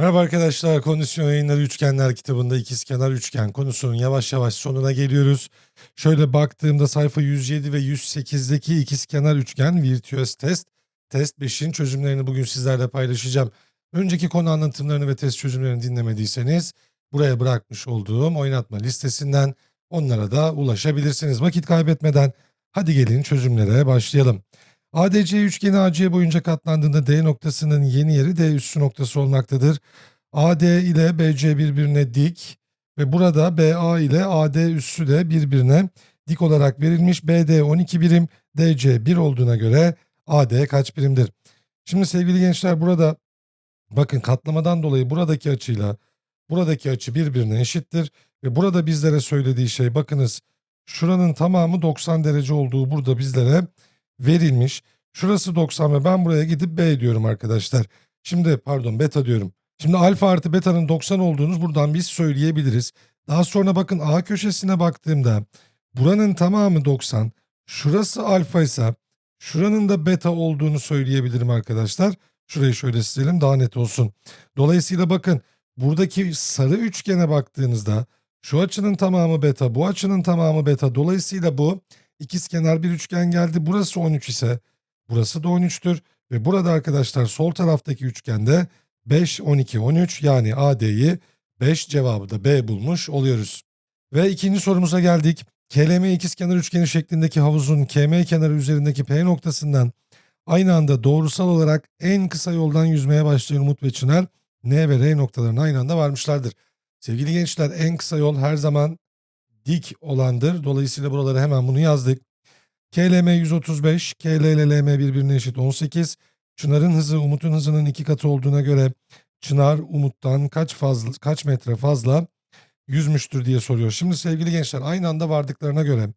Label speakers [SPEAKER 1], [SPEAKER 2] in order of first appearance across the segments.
[SPEAKER 1] Merhaba arkadaşlar, Kondisyon Yayınları Üçgenler kitabında ikizkenar üçgen konusunun yavaş yavaş sonuna geliyoruz. Şöyle baktığımda sayfa 107 ve 108'deki ikizkenar üçgen virtüöz test, test 5'in çözümlerini bugün sizlerle paylaşacağım. Önceki konu anlatımlarını ve test çözümlerini dinlemediyseniz buraya bırakmış olduğum oynatma listesinden onlara da ulaşabilirsiniz. Vakit kaybetmeden hadi gelin çözümlere başlayalım. ADC üçgeni AC boyunca katlandığında D noktasının yeni yeri D üssü noktası olmaktadır. AD ile BC birbirine dik ve burada BA ile AD üssü de birbirine dik olarak verilmiş. BD 12 birim, DC 1 olduğuna göre AD kaç birimdir? Şimdi sevgili gençler burada bakın katlamadan dolayı buradaki açıyla buradaki açı birbirine eşittir. Ve burada bizlere söylediği şey bakınız şuranın tamamı 90 derece olduğu burada bizlere verilmiş. Şurası 90 ve ben buraya gidip B diyorum arkadaşlar. Şimdi pardon beta diyorum. Şimdi alfa artı beta'nın 90 olduğunu buradan biz söyleyebiliriz. Daha sonra bakın A köşesine baktığımda buranın tamamı 90. Şurası alfa ise şuranın da beta olduğunu söyleyebilirim arkadaşlar. Şurayı şöyle silelim daha net olsun. Dolayısıyla bakın buradaki sarı üçgene baktığınızda şu açının tamamı beta, bu açının tamamı beta. Dolayısıyla bu ikizkenar bir üçgen geldi. Burası 13 ise burası da 13'tür. Ve burada arkadaşlar sol taraftaki üçgende 5, 12, 13 yani AD'yi 5 cevabı da B bulmuş oluyoruz. Ve ikinci sorumuza geldik. KLM ikizkenar üçgeni şeklindeki havuzun KM kenarı üzerindeki P noktasından aynı anda doğrusal olarak en kısa yoldan yüzmeye başlayan Umut ve Çınar N ve R noktalarına aynı anda varmışlardır. Sevgili gençler en kısa yol her zaman dik olandır. Dolayısıyla buralara hemen bunu yazdık. KLM 135, KL ile LM birbirine eşit 18. Çınar'ın hızı Umut'un hızının iki katı olduğuna göre Çınar Umut'tan kaç fazla kaç metre fazla yüzmüştür diye soruyor. Şimdi sevgili gençler aynı anda vardıklarına göre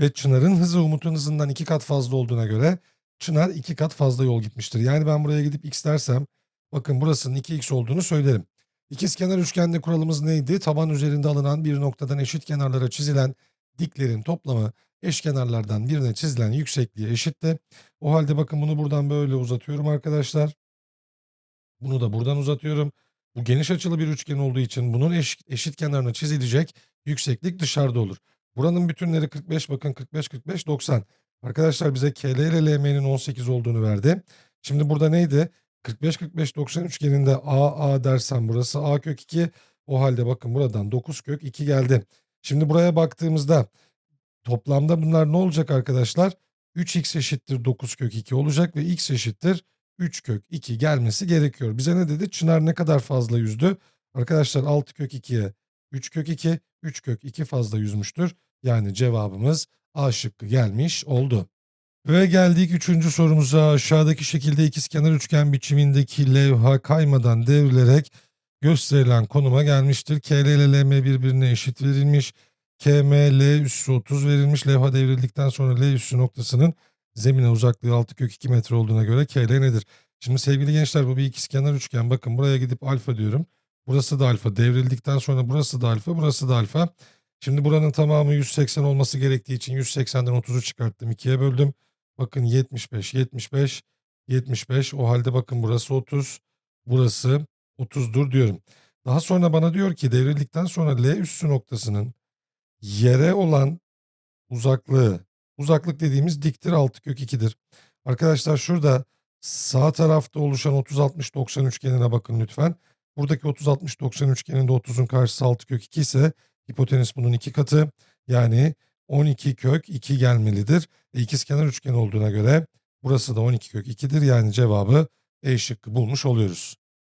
[SPEAKER 1] ve Çınar'ın hızı Umut'un hızından iki kat fazla olduğuna göre Çınar iki kat fazla yol gitmiştir. Yani ben buraya gidip x dersem bakın burasının 2x olduğunu söylerim. İkizkenar üçgende kuralımız neydi? Taban üzerinde alınan bir noktadan eşit kenarlara çizilen diklerin toplamı eşkenarlardan birine çizilen yüksekliğe eşitti. O halde bakın bunu buradan böyle uzatıyorum arkadaşlar. Bunu da buradan uzatıyorum. Bu geniş açılı bir üçgen olduğu için bunun eş, eşit kenarına çizilecek yükseklik dışarıda olur. Buranın bütünleri 45 bakın 45 45 90. Arkadaşlar bize KL ile LM'nin 18 olduğunu verdi. Şimdi burada neydi? 45 45 90 üçgeninde A A dersem burası A kök 2. O halde bakın buradan 9 kök 2 geldi. Şimdi buraya baktığımızda toplamda bunlar ne olacak arkadaşlar? 3x eşittir 9 kök 2 olacak ve x eşittir 3 kök 2 gelmesi gerekiyor. Bize ne dedi? Çınar ne kadar fazla yüzdü? Arkadaşlar 6 kök 2'ye 3 kök 2, 3 kök 2 fazla yüzmüştür. Yani cevabımız A şıkkı gelmiş oldu. Ve geldik üçüncü sorumuza. Aşağıdaki şekilde ikizkenar üçgen biçimindeki levha kaymadan devrilerek gösterilen konuma gelmiştir. KL ile LM birbirine eşit verilmiş. KM L üssü 30 verilmiş. Levha devrildikten sonra L üssü noktasının zemine uzaklığı 6 kök 2 metre olduğuna göre KL nedir? Şimdi sevgili gençler bu bir ikizkenar üçgen. Bakın buraya gidip alfa diyorum. Burası da alfa. Devrildikten sonra burası da alfa, burası da alfa. Şimdi buranın tamamı 180 olması gerektiği için 180'den 30'u çıkarttım. 2'ye böldüm. Bakın 75, 75, 75. O halde bakın burası 30, burası 30'dur diyorum. Daha sonra bana diyor ki devrildikten sonra L üssü noktasının yere olan uzaklığı, uzaklık dediğimiz diktir 6 kök 2'dir. Arkadaşlar şurada sağ tarafta oluşan 30-60-90 üçgenine bakın lütfen. Buradaki 30-60-90 üçgeninde 30'un karşısı 6 kök 2 ise hipotenüs bunun iki katı. Yani 12 kök 2 gelmelidir. E, ikizkenar üçgen olduğuna göre burası da 12 kök 2'dir. Yani cevabı E şıkkı bulmuş oluyoruz.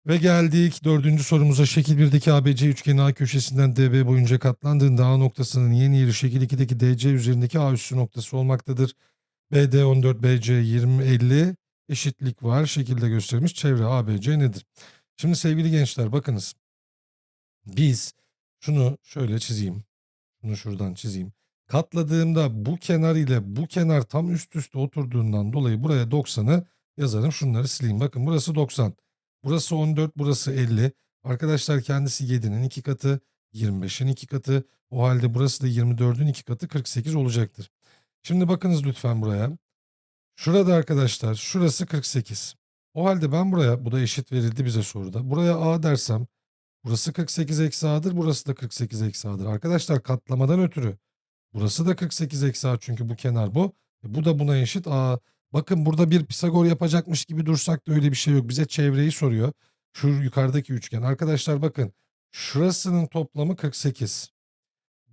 [SPEAKER 1] Ve geldik dördüncü sorumuza. Şekil 1'deki ABC üçgeni A köşesinden DB boyunca katlandığında A noktasının yeni yeri şekil 2'deki DC üzerindeki A üssü noktası olmaktadır. BD 14, BC 20, 50 eşitlik var. Şekilde gösterilmiş çevre ABC nedir? Şimdi sevgili gençler bakınız. Biz şunu şöyle çizeyim. Şunu şuradan çizeyim. Katladığımda bu kenar ile bu kenar tam üst üste oturduğundan dolayı buraya 90'ı yazarım. Şunları sileyim. Bakın burası 90. Burası 14, burası 50. Arkadaşlar kendisi 7'nin 2 katı, 25'in 2 katı. O halde burası da 24'ün 2 katı 48 olacaktır. Şimdi bakınız lütfen buraya. Şurada arkadaşlar şurası 48. O halde ben buraya, bu da eşit verildi bize soruda. Buraya A dersem burası 48 eksi A'dır, burası da 48 eksi A'dır. Arkadaşlar katlamadan ötürü burası da 48 eksi A çünkü bu kenar bu. E, bu da buna eşit. A. Bakın burada bir Pisagor yapacakmış gibi dursak da öyle bir şey yok. Bize çevreyi soruyor. Şu yukarıdaki üçgen. Arkadaşlar bakın şurasının toplamı 48.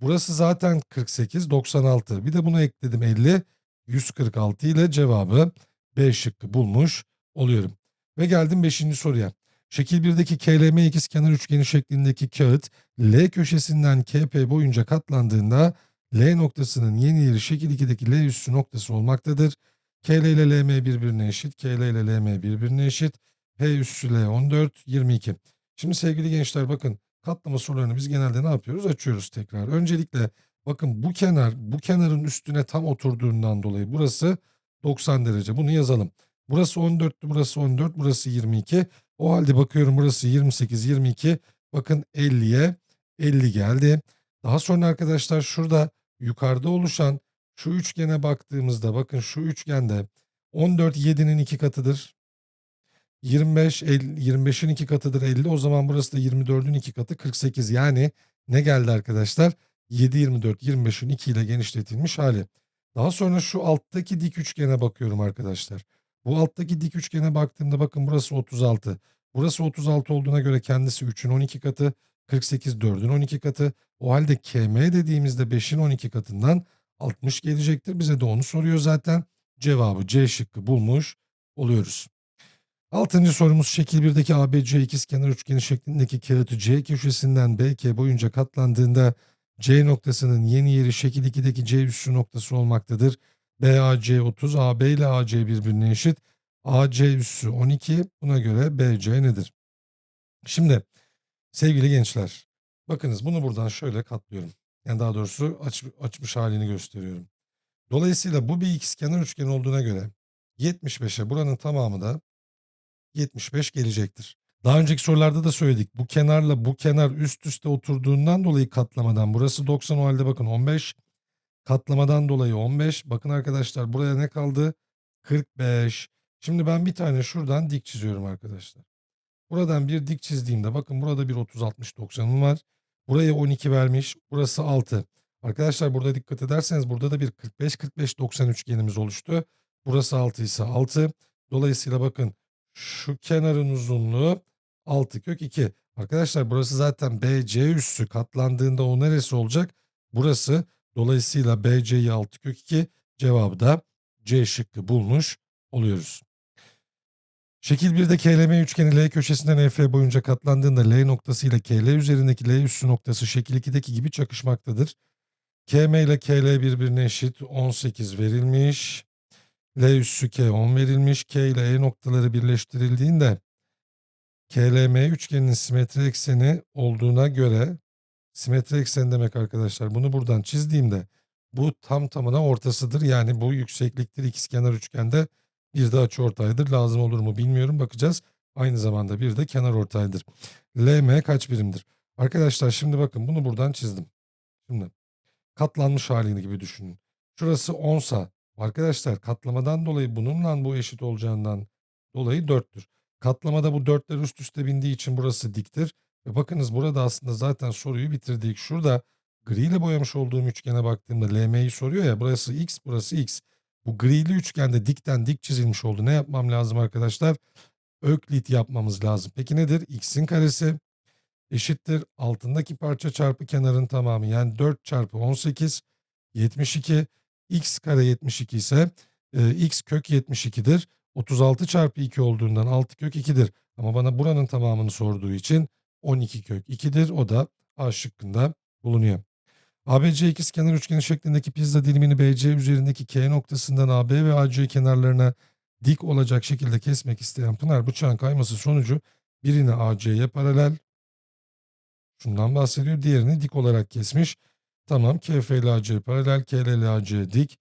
[SPEAKER 1] Burası zaten 48, 96. Bir de bunu ekledim 50, 146 ile cevabı B şıkkı bulmuş oluyorum. Ve geldim 5. soruya. Şekil 1'deki KLM ikizkenar üçgeni şeklindeki kağıt L köşesinden KP boyunca katlandığında L noktasının yeni yeri şekil 2'deki L üssü noktası olmaktadır. KL ile LM birbirine eşit, KL ile LM birbirine eşit. P üssü L 14, 22. Şimdi sevgili gençler bakın katlama sorularını biz genelde ne yapıyoruz? Açıyoruz tekrar. Öncelikle bakın bu kenar bu kenarın üstüne tam oturduğundan dolayı burası 90 derece. Bunu yazalım. Burası 14'tü, burası 14, burası 22. O halde bakıyorum burası 28, 22. Bakın 50'ye 50 geldi. Daha sonra arkadaşlar şurada yukarıda oluşan şu üçgene baktığımızda bakın şu üçgende 14 7'nin iki katıdır. 25 50, 25'in iki katıdır 50. O zaman burası da 24'ün iki katı 48. Yani ne geldi arkadaşlar? 7 24 25'in 2 ile genişletilmiş hali. Daha sonra şu alttaki dik üçgene bakıyorum arkadaşlar. Bu alttaki dik üçgene baktığımda bakın burası 36. Burası 36 olduğuna göre kendisi 3'ün 12 katı. 48 4'ün 12 katı. O halde KM dediğimizde 5'in 12 katından 60 gelecektir. Bize de onu soruyor zaten. Cevabı C şıkkı bulmuş oluyoruz. Altıncı sorumuz şekil 1'deki ABC ikizkenar üçgeni şeklindeki kağıtı C köşesinden BK boyunca katlandığında C noktasının yeni yeri şekil 2'deki C üssü noktası olmaktadır. BAC 30, AB ile AC birbirine eşit. AC üssü 12, buna göre BC nedir? Şimdi sevgili gençler, bakınız bunu buradan şöyle katlıyorum. Yani daha doğrusu aç, açmış halini gösteriyorum. Dolayısıyla bu bir ikizkenar üçgen olduğuna göre 75'e buranın tamamı da 75 gelecektir. Daha önceki sorularda da söyledik. Bu kenarla bu kenar üst üste oturduğundan dolayı katlamadan burası 90 o halde bakın 15. Katlamadan dolayı 15. Bakın arkadaşlar buraya ne kaldı? 45. Şimdi ben bir tane şuradan dik çiziyorum arkadaşlar. Buradan bir dik çizdiğimde bakın burada bir 30 60 90'ım var. Buraya 12 vermiş. Burası 6. Arkadaşlar burada dikkat ederseniz burada da bir 45 45 90 üçgenimiz oluştu. Burası 6 ise 6. Dolayısıyla bakın şu kenarın uzunluğu 6 kök 2. Arkadaşlar burası zaten BC üssü katlandığında o neresi olacak? Burası. Dolayısıyla BC'yi 6 kök 2 cevabı da C şıkkı bulmuş oluyoruz. Şekil 1'de KLM üçgeni L köşesinden EF boyunca katlandığında L noktası ile KL üzerindeki L üssü noktası şekil 2'deki gibi çakışmaktadır. KM ile KL birbirine eşit 18 verilmiş. L üssü K 10 verilmiş. K ile E noktaları birleştirildiğinde KLM üçgeninin simetri ekseni olduğuna göre simetri ekseni demek arkadaşlar. Bunu buradan çizdiğimde bu tam tamına ortasıdır. Yani bu yüksekliktir ikizkenar üçgende bir de açıortaydır. Lazım olur mu bilmiyorum bakacağız. Aynı zamanda bir de kenar ortaydır. LM kaç birimdir? Arkadaşlar şimdi bakın bunu buradan çizdim. Şimdi katlanmış halini gibi düşünün. Şurası 10 sa Arkadaşlar katlamadan dolayı bununla bu eşit olacağından dolayı 4'tür. Katlamada bu 4'ler üst üste bindiği için burası diktir. Ve bakınız burada aslında zaten soruyu bitirdik. Şurada gri ile boyamış olduğum üçgene baktığımda LM'yi soruyor ya burası x burası x. Bu grili üçgende dikten dik çizilmiş oldu. Ne yapmam lazım arkadaşlar? Öklit yapmamız lazım. Peki nedir? x'in karesi eşittir altındaki parça çarpı kenarın tamamı. Yani 4 çarpı 18 72 x kare 72 ise e, x kök 72'dir. 36 çarpı 2 olduğundan 6 kök 2'dir. Ama bana buranın tamamını sorduğu için 12 kök 2'dir. O da A şıkkında bulunuyor. ABC ikizkenar üçgeni şeklindeki pizza dilimini BC üzerindeki K noktasından AB ve AC kenarlarına dik olacak şekilde kesmek isteyen Pınar bıçağın kayması sonucu birini AC'ye paralel şundan bahsediyor. Diğerini dik olarak kesmiş. Tamam KF ile AC paralel, KL ile AC dik.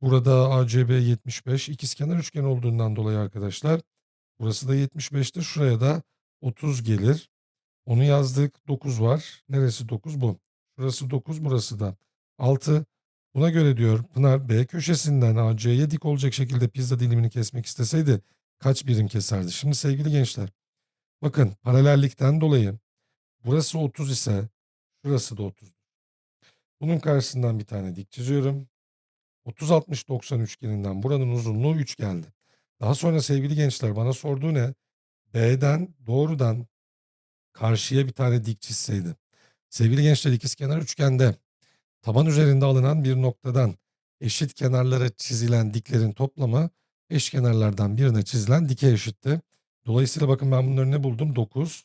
[SPEAKER 1] Burada ACB 75 ikizkenar üçgen olduğundan dolayı arkadaşlar. Burası da 75'tir. Şuraya da 30 gelir. Onu yazdık. 9 var. Neresi 9? Bu. Şurası 9 burası da 6. Buna göre diyor Pınar B köşesinden AC'ye dik olacak şekilde pizza dilimini kesmek isteseydi kaç birim keserdi? Şimdi sevgili gençler bakın paralellikten dolayı burası 30 ise şurası da 30. Bunun karşısından bir tane dik çiziyorum. 30-60-90 üçgeninden buranın uzunluğu 3 geldi. Daha sonra sevgili gençler bana sorduğu ne? B'den doğrudan karşıya bir tane dik çizseydi. Sevgili gençler ikizkenar üçgende taban üzerinde alınan bir noktadan eşit kenarlara çizilen diklerin toplamı eş kenarlardan birine çizilen dike eşitti. Dolayısıyla bakın ben bunları ne buldum? 9,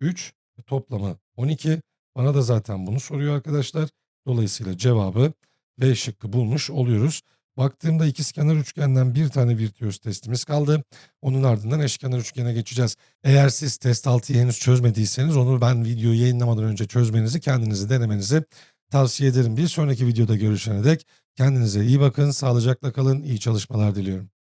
[SPEAKER 1] 3 ve toplamı 12. Bana da zaten bunu soruyor arkadaşlar. Dolayısıyla cevabı B şıkkı bulmuş oluyoruz. Baktığımda ikizkenar üçgenden bir tane virtüöz testimiz kaldı. Onun ardından eşkenar üçgene geçeceğiz. Eğer siz test 6'yı henüz çözmediyseniz onu ben videoyu yayınlamadan önce çözmenizi, kendinizi denemenizi tavsiye ederim. Bir sonraki videoda görüşene dek kendinize iyi bakın, sağlıcakla kalın, iyi çalışmalar diliyorum.